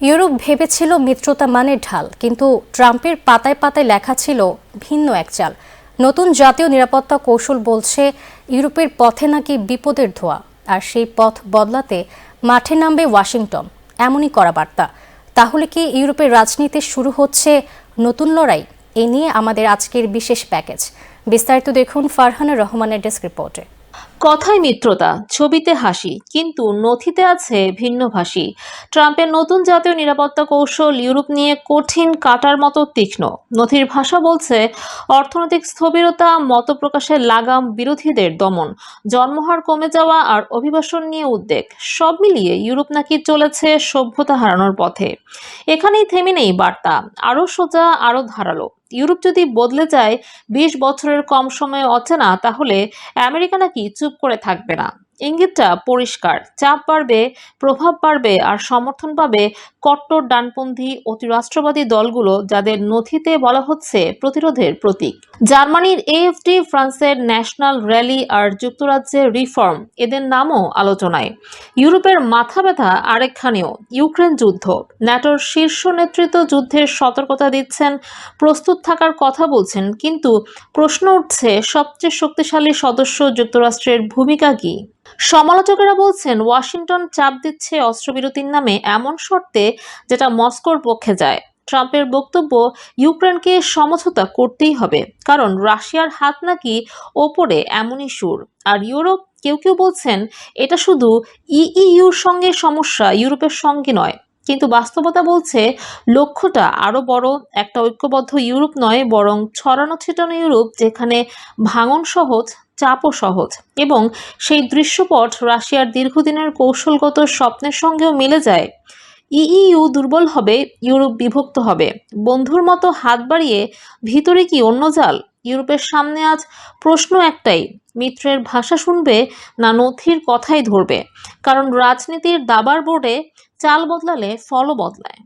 Europe ভেবেছিল মিত্রতা মানের ঢাল, কিন্তু ট্রাম্পের পাতায় পাতায় লেখা ছিল ভিন্ন এক চাল। নতুন জাতীয় নিরাপত্তা কৌশল বলছে, ইউরোপের পথে নাকি বিপদের ধোয়া, আর সেই পথ বদলাতে মাঠে নামবে ওয়াশিংটন, এমনই করা বার্তা। তাহলে কি ইউরোপের রাজনীতি শুরু হচ্ছে নতুন লড়াই? এ নিয়ে আমাদের আজকের বিশেষ প্যাকেজ। বিস্তারিত দেখুন ফারহানা রহমানের ডেস্ক রিপোর্টে। কথায় মিত্রতা, ছবিতে হাসি, কিন্তু নথিতে আছে ভিন্নভাষী ট্রাম্পের নতুন জাতীয় নিরাপত্তা কৌশল ইউরোপ নিয়ে কঠিন কাটার মতো তীক্ষ্ণ। নথির ভাষা বলছে, অর্থনৈতিক স্থবিরতা মত প্রকাশের লাগাম বিরোধীদের দমন, জন্মহার কমে যাওয়া আর অভিবাসন নিয়ে উদ্বেগ, সব মিলিয়ে ইউরোপ নাকি চলেছে সভ্যতা হারানোর পথে। এখানেই থেমে নেই বার্তা আরও সোজা আরও ধারালো। ইউরোপ যদি বদলে যায়, বিশ বছরের কম সময়ে অচেনা, তাহলে আমেরিকা নাকি চুপ করে থাকবে না। ইঙ্গিতটা পরিষ্কার। চাপ বাড়বে, প্রভাব বাড়বে আর সমর্থন পাবে কট্টর ডানপন্থী অতিরাষ্ট্রবাদী দলগুলো যাদের নথিতে বলা হচ্ছে প্রতিরোধের প্রতীক। জার্মানির এএফডি, ফ্রান্সের ন্যাশনাল র্যালি আর যুক্তরাজ্যের রিফর্ম, এদের নামও আলোচনায়। ইউরোপের মাথা ব্যথা আরেকখানেও, ইউক্রেন যুদ্ধ। ন্যাটোর শীর্ষ নেতৃত্ব যুদ্ধের সতর্কতা দিচ্ছেন, প্রস্তুত থাকার কথা বলছেন, কিন্তু প্রশ্ন উঠছে সবচেয়ে শক্তিশালী সদস্য যুক্তরাষ্ট্রের ভূমিকা কি? সমালোচকেরা বলছেন, ওয়াশিংটন চাপ দিচ্ছে অস্ত্রবিরতির নামে এমন শর্তে যেটা মস্কোর পক্ষে যায়। ট্রাম্পের বক্তব্য, ইউক্রেনকে সমঝোতা করতেই হবে। কারণ রাশিয়ার হাত নাকি ওপরে এমনই সুর। আর ইউরোপ, কেউ কেউ বলছেন, এটা শুধু ইইউর সঙ্গে সমস্যা, ইউরোপের সঙ্গে নয়। কিন্তু বাস্তবতা বলছে, লক্ষ্যটা আরও বড়। একটা ঐক্যবদ্ধ ইউরোপ নয়, বরং ছড়ানো ছিটানো ইউরোপ যেখানে ভাঙন সহজ চাপও সহজ এবং সেই দৃশ্যপট রাশিয়ার দীর্ঘদিনের কৌশলগত স্বপ্নের সঙ্গেও মিলে যায়। ইইউ দুর্বল হবে, ইউরোপ বিভক্ত হবে। বন্ধুর মতো হাত বাড়িয়ে ভিতরে কি অন্য জাল? ইউরোপের সামনে আজ প্রশ্ন একটাই, মিত্রের ভাষা শুনবে না নথির কথাই ধরবে? কারণ রাজনীতির দাবার বোর্ডে চাল বদলালে ফলও বদলায়।